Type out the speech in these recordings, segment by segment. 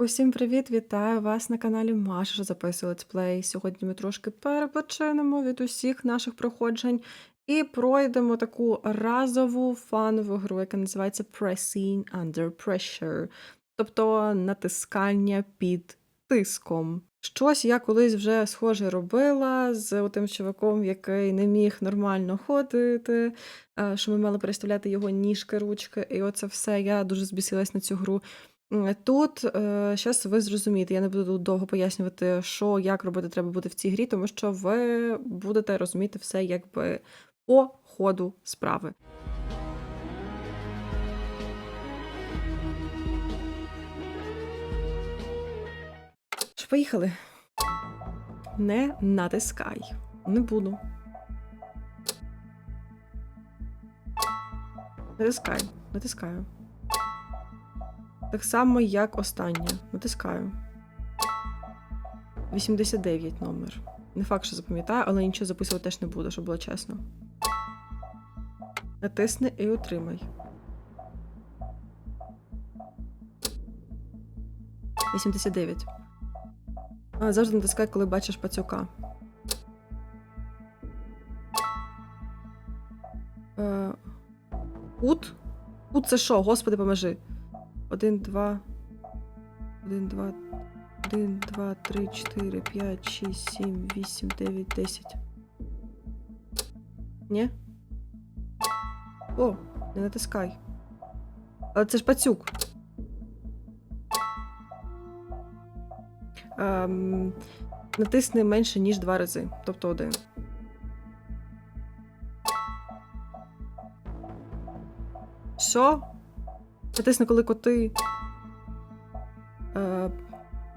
Усім привіт! Вітаю вас на каналі Маша, що записує летсплей. Сьогодні ми трошки перепочинемо від усіх наших проходжень і пройдемо таку разову фанову гру, яка називається Pressing Under Pressure, тобто натискання під тиском. Щось я колись вже схоже робила з тим чуваком, який не міг нормально ходити, е, що ми мали переставляти його ніжки, ручки, і оце все. Я дуже збісилась на цю гру. Тут зараз ви зрозумієте, я не буду довго пояснювати, що як робити треба буде в цій грі, тому що ви будете розуміти все якби по ходу справи. Поїхали? Не натискай. Не буду. Натискай. Натискаю. Так само, як останнє. Натискаю. 89 номер. Не факт, що запам'ятаю, але нічого записувати теж не буду, щоб було чесно. Натисни і отримай. 89. А, завжди натискай, коли бачиш пацюка. Е, Кут? Кут це що? Господи, поможи. Один, два. Один, два. Один, два, три, чотири, п'ять, шість, сім, вісім, дев'ять, десять. Ні? О, не натискай. Але це ж пацюк. Ем, натисни менше, ніж два рази. Тобто один. Що? Натисни, коли коти. Е,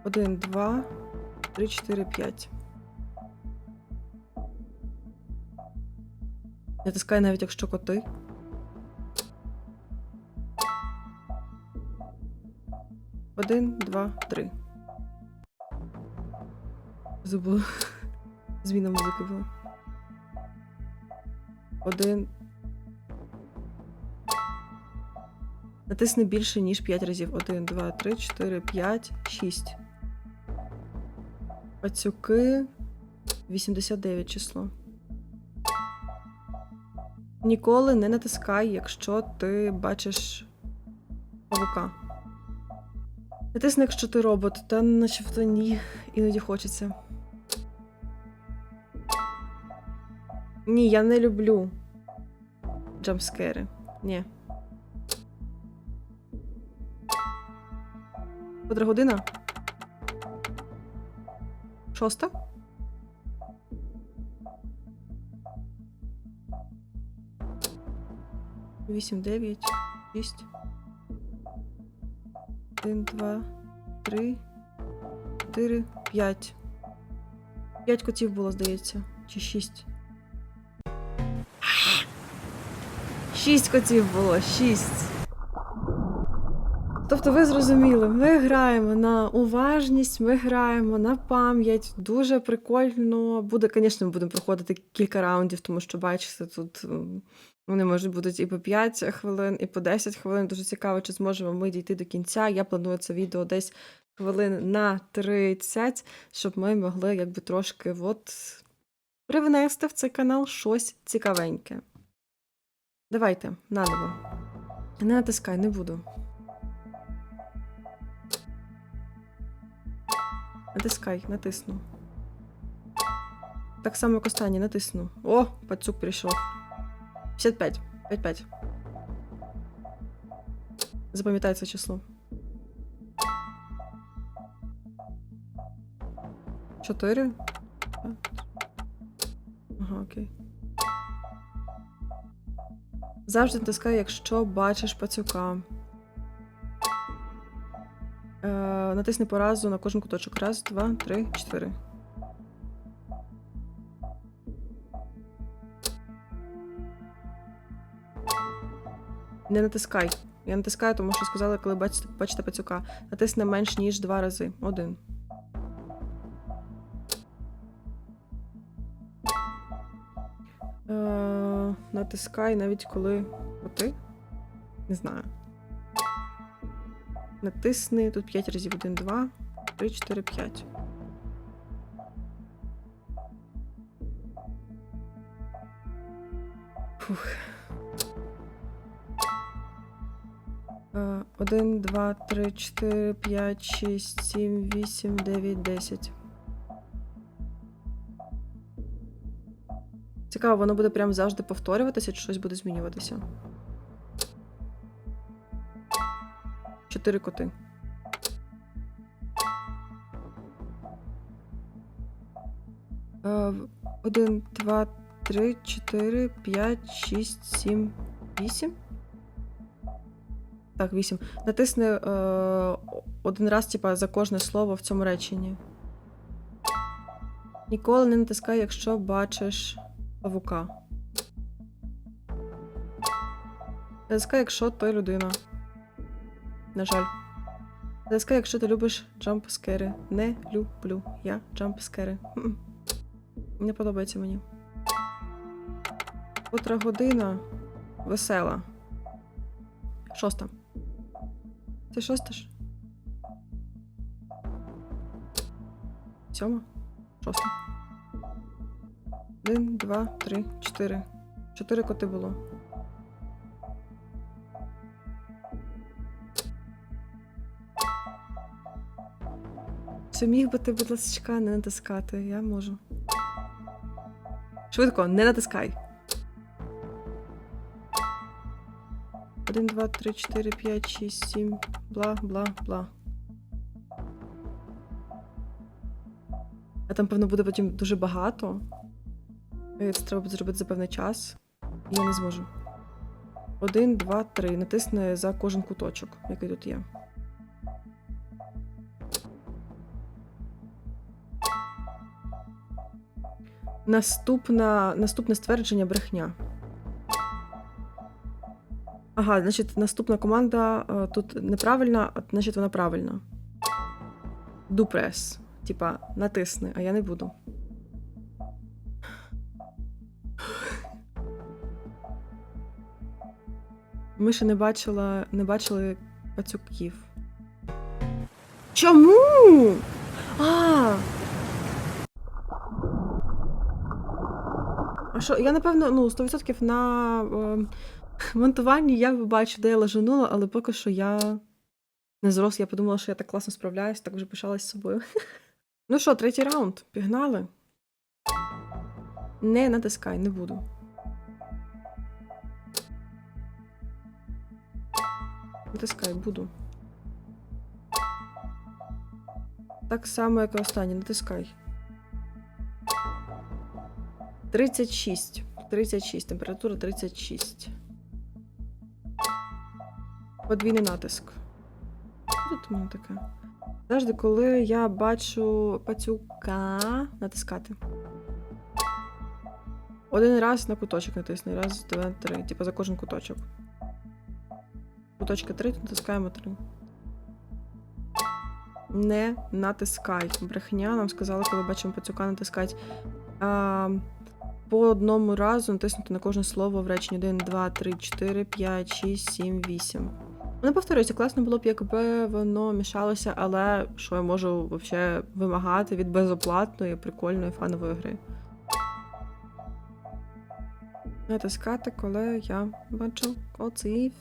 один, два, три, чотири, п'ять. Натискай навіть, якщо коти. Один, два, три. Забула. Зміна музики була. Один. Натисни більше, ніж 5 разів. 1, 2, 3, 4, 5, 6. Пацюки 89 число. Ніколи не натискай, якщо ти бачиш павука. Натисни, якщо ти робот, та начебто ні, іноді хочеться. Ні, я не люблю джампскери. Ні. Котра година? Шоста? Вісім, дев'ять, шість. Один, два, три, чотири, п'ять. П'ять котів було, здається. Чи шість? Шість котів було, шість. Тобто, ви зрозуміли, ми граємо на уважність, ми граємо на пам'ять. Дуже прикольно. Буде, звісно, ми будемо проходити кілька раундів, тому що бачите, тут вони можуть бути і по 5 хвилин, і по 10 хвилин. Дуже цікаво, чи зможемо ми дійти до кінця. Я планую це відео десь хвилин на 30, щоб ми могли якби трошки от привнести в цей канал щось цікавеньке. Давайте, наново. Не натискай, не буду. Натискай, натисну. Так само, як останнє, натисну. О, пацюк прийшов. 55. 55. Запам'ятай це число. 4. Ага, окей. Завжди натискай, якщо бачиш пацюка. Е, натисни по разу на кожен куточок. Раз, два, три, чотири. Не натискай. Я натискаю, тому що сказали, коли бачите, бачите пацюка. Натисни менш ніж два рази. Один. Е, натискай навіть коли. Оти? Не знаю. Натисни тут 5 разів. 1, 2, 3, 4, 5. Фух. Е, 1, 2, 3, 4, 5, 6, 7, 8, 9, 10. Цікаво, воно буде прям завжди повторюватися, чи щось буде змінюватися. Чотири коти. Е, Один, два, три, чотири, п'ять, шість, сім, вісім. Так, вісім. Натисни е, один раз, типа, за кожне слово в цьому реченні. Ніколи не натискай, якщо бачиш павука. Натискай, якщо ти людина. На жаль. Натискай, якщо ти любиш джампскери. Не люблю я джампскери. Не подобається мені. Котра година весела. Шоста. Це шоста ж? Сьома? Шоста. Один, два, три, чотири. Чотири коти було. Чи міг би ти, будь ласка, не натискати? Я можу. Швидко, не натискай. Один, два, три, чотири, п'ять, шість, сім. Бла, бла, бла. А там, певно, буде потім дуже багато. І Це треба буде зробити за певний час. І я не зможу. Один, два, три. Натисни за кожен куточок, який тут є. Наступна, наступне ствердження брехня. Ага, значить, наступна команда е, тут неправильна, а значить вона правильна. Дупрес. Типа, натисни, а я не буду. Ми ще не бачила, не бачили пацюків. Чому? А! Що, я напевно, ну, 100% на е, монтуванні я бачу, де я лажанула, але поки що я не зрос, я подумала, що я так класно справляюсь, так вже пишалась з собою. Ну що, третій раунд. Пігнали. Не натискай, не буду. Натискай, буду. Так само, як і останнє, натискай. 36. 36. Температура 36. Подвійний натиск. Що тут у мене таке? Завжди, коли я бачу пацюка, натискати. Один раз на куточок натисни. Раз, два, три. Типа за кожен куточок. Куточка 3, натискаємо 3. Не натискай. Брехня. Нам сказали, коли бачимо пацюка, натискати. По одному разу натиснути на кожне слово в реченні 1, 2, 3, 4, 5, 6, 7, 8. Не повторюється, класно було б, якби воно мішалося, але що я можу взагалі вимагати від безоплатної, прикольної фанової гри. Натискати, коли я бачу коців.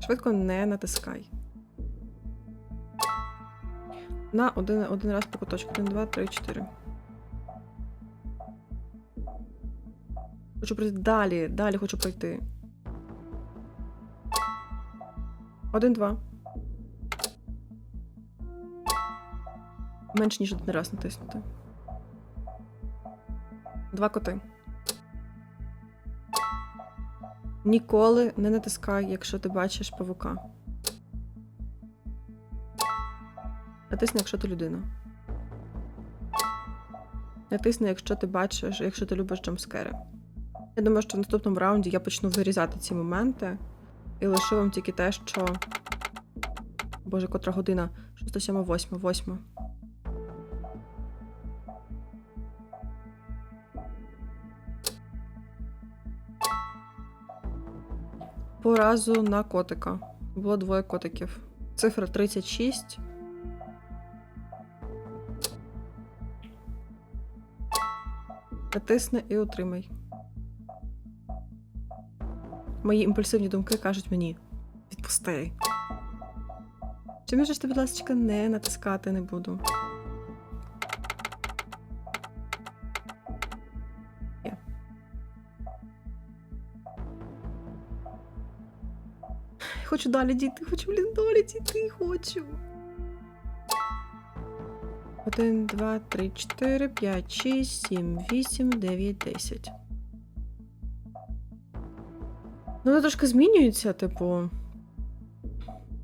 Швидко не натискай. На один, один раз по куточку. 1, 2, 3, 4. Хочу пройти далі, далі хочу пройти. Один, два. Менш ніж один раз натиснути. Два коти. Ніколи не натискай, якщо ти бачиш павука. Натисни, якщо ти людина. Натисни, якщо ти бачиш, якщо ти любиш джампскери. Я думаю, що в наступному раунді я почну вирізати ці моменти і лишу вам тільки те, що. Боже, котра година? 6, 7, 8, 8. По разу на котика. Було двоє котиків. Цифра 36. Натисни і утримай. Мої імпульсивні думки кажуть мені: відпусти. Чи можеш ти, будь ласка, не натискати не буду? Хочу далі дійти, хочу, блін, далі дійти, хочу. Один, два, три, чотири, п'ять, шість, сім, вісім, дев'ять, десять. Ну, вони трошки змінюються, типу.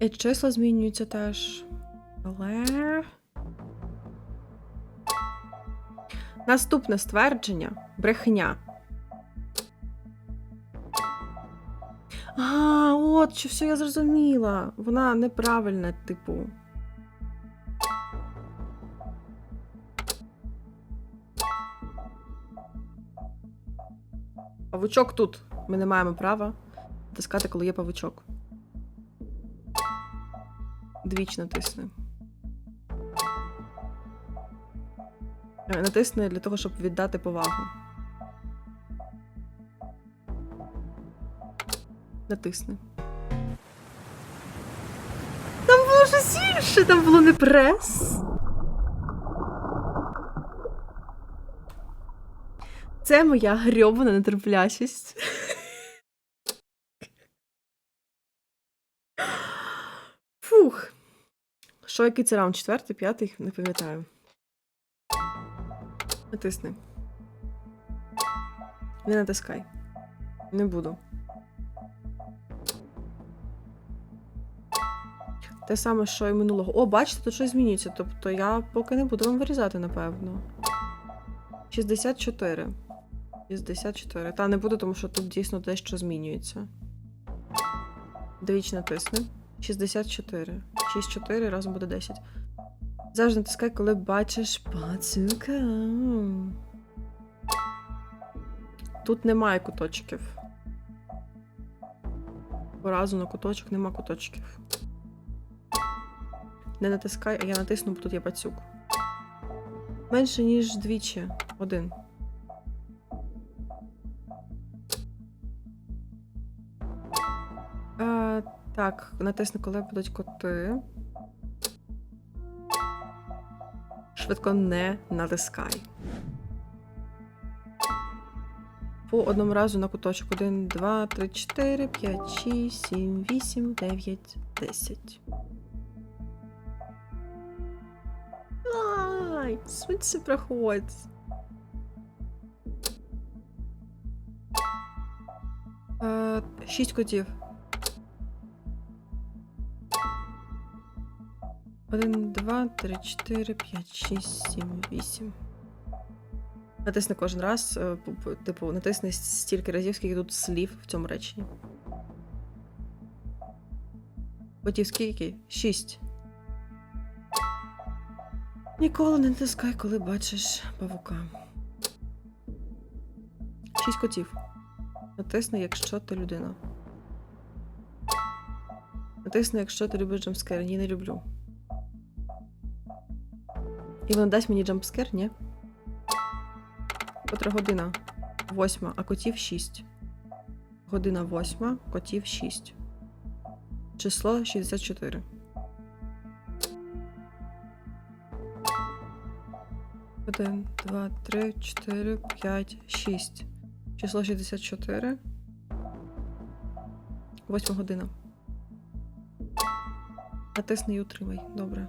І числа змінюються теж. Але. Наступне ствердження брехня. А, от, що все я зрозуміла. Вона неправильна, типу. Павучок тут. Ми не маємо права натискати, коли є павучок. Двічі натисни. Е, Натисни для того, щоб віддати повагу. Натисни. Там було щось інше, там було не прес. Це моя грьобана нетерплячість. Фух. Що, який це раунд? Четвертий, п'ятий? Не пам'ятаю. Натисни. Не натискай. Не буду. Те саме, що і минулого. О, бачите, тут щось змінюється. Тобто я поки не буду вам вирізати, напевно. 64. 64. Та не буду, тому що тут дійсно дещо змінюється. Двічі натисни. 64. 64 разом буде 10. Завжди натискай, коли бачиш пацюка. Тут немає куточків. По разу на куточок нема куточків. Не натискай, а я натисну, бо тут є пацюк. Менше, ніж двічі. Один. Так, натисни, коли будуть коти. Швидко не натискай. По одному разу на куточок. 1, 2, 3, 4, 5, 6, 7, 8, 9, 10. Ай, швидше проходь. Е, шість котів. Один, два, три, чотири, п'ять, шість, сім, вісім. Натисни кожен раз, е, типу, натисни стільки разів, скільки тут слів в цьому реченні. Котів скільки? Шість. Ніколи не натискай, коли бачиш павука. Шість котів. Натисни, якщо ти людина. Натисни, якщо ти любиш джампскер. Ні, не люблю. І вона дасть мені джампскер? Ні. Котра година? Восьма, а котів шість. Година восьма, котів шість. Число 64. Один, два, три, чотири, п'ять, шість. Число 64. Восьма година. Натисни і утримай. Добре.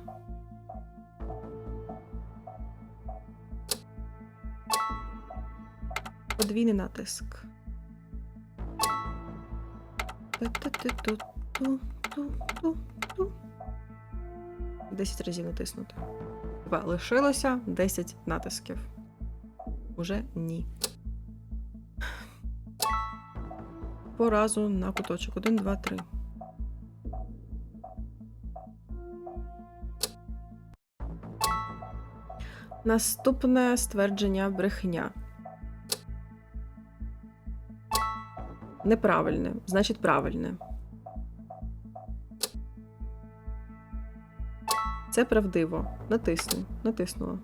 Подвійний натиск. 10 разів натиснути. Лишилося 10 натисків. Уже ні. По разу на куточок. 1, 2, 3. Наступне ствердження брехня. Неправильне, значить правильне. Це правдиво. Натисну. Натиснула.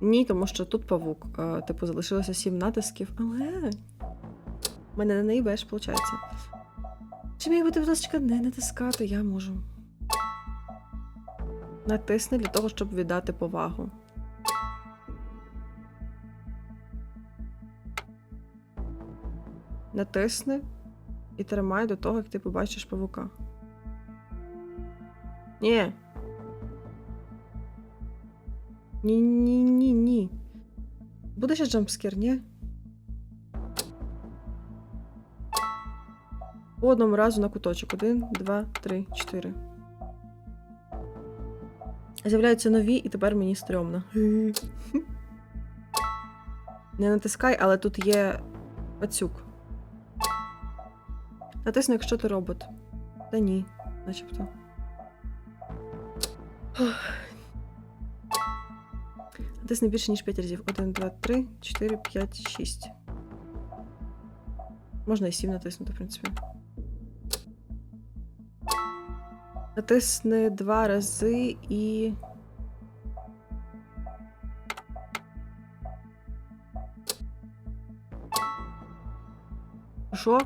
Ні, тому що тут павук. Е, типу, залишилося сім натисків. Але в мене на неї беш, виходить. Чи мій бути, будь ласка, не натискати я можу. Натисни для того, щоб віддати повагу. Натисни і тримай до того, як ти побачиш павука. Ні. Ні, ні, ні, ні. Буде ще джампскер, ні? По одному разу на куточок. Один, два, три, чотири. З'являються нові, і тепер мені стрьомно. Не натискай, але тут є пацюк. Натисни, якщо ти робот. Та ні, начебто. Натисни більше, ніж 5 разів. 1, 2, 3, 4, 5, 6. Можна і 7 натиснути, в принципі. Натисни два рази і. Що?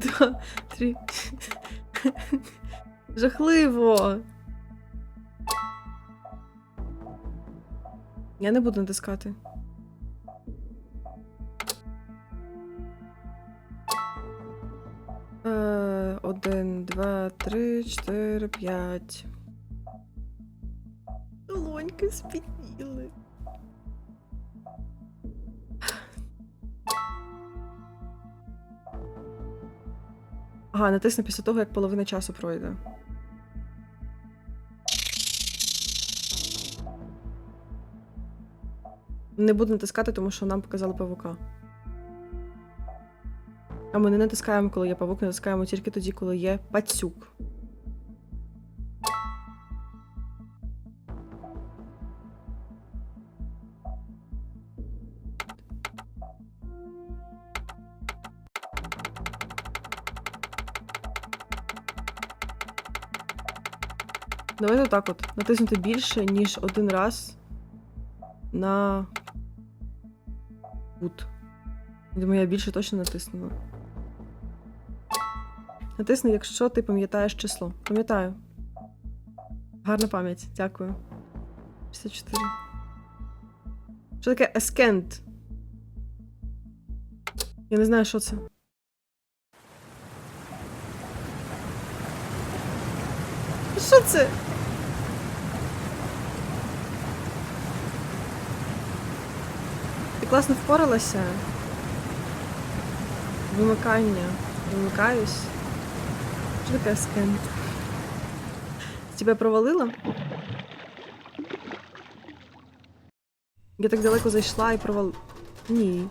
два, три. Жахливо. Я не буду натискати. Е, Один, два, три, чотири, п'ять. Долоньки спітніли. Ага, натисни після того, як половина часу пройде. Не буду натискати, тому що нам показали павука. А ми не натискаємо, коли є павук, натискаємо тільки тоді, коли є пацюк. Отак от. Натиснути більше, ніж один раз на кут. Думаю, я більше точно натиснула. Натисни, якщо ти пам'ятаєш число. Пам'ятаю. Гарна пам'ять, дякую. 64. Що таке ескент? Я не знаю, що це. Що це? Ти класно впоралася. Вимикання. Вимикаюсь. Що таке скент? Тебе провалило? Я так далеко зайшла і провал. Ні.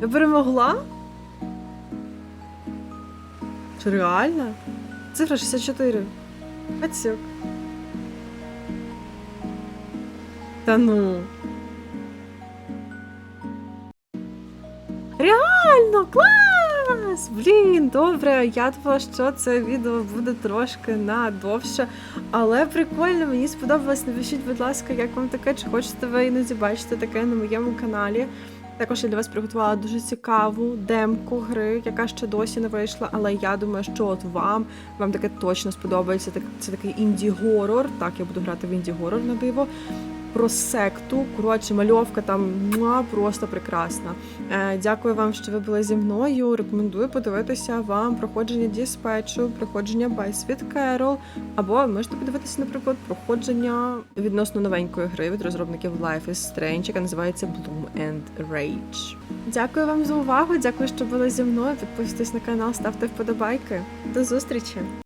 Я перемогла? Що реально? Цифра 64. Пацюк. Та ну. Реально, клас! Блін, добре. Я думала, що це відео буде трошки надовше, але прикольно, мені сподобалось. Напишіть, будь ласка, як вам таке, чи хочете ви іноді бачити таке на моєму каналі. Також я для вас приготувала дуже цікаву демку гри, яка ще досі не вийшла. Але я думаю, що от вам вам таке точно сподобається. Це такий інді-горор. Так, я буду грати в інді-горор на диво. Про секту. Коротше, мальовка там муа, просто прекрасна. Е, дякую вам, що ви були зі мною. Рекомендую подивитися вам проходження Діспетчу, проходження By Sweet Carol, або можете подивитися, наприклад, проходження відносно новенької гри від розробників Life is Strange, яка називається Bloom and Rage. Дякую вам за увагу. Дякую, що були зі мною. Підписуйтесь на канал, ставте вподобайки. До зустрічі!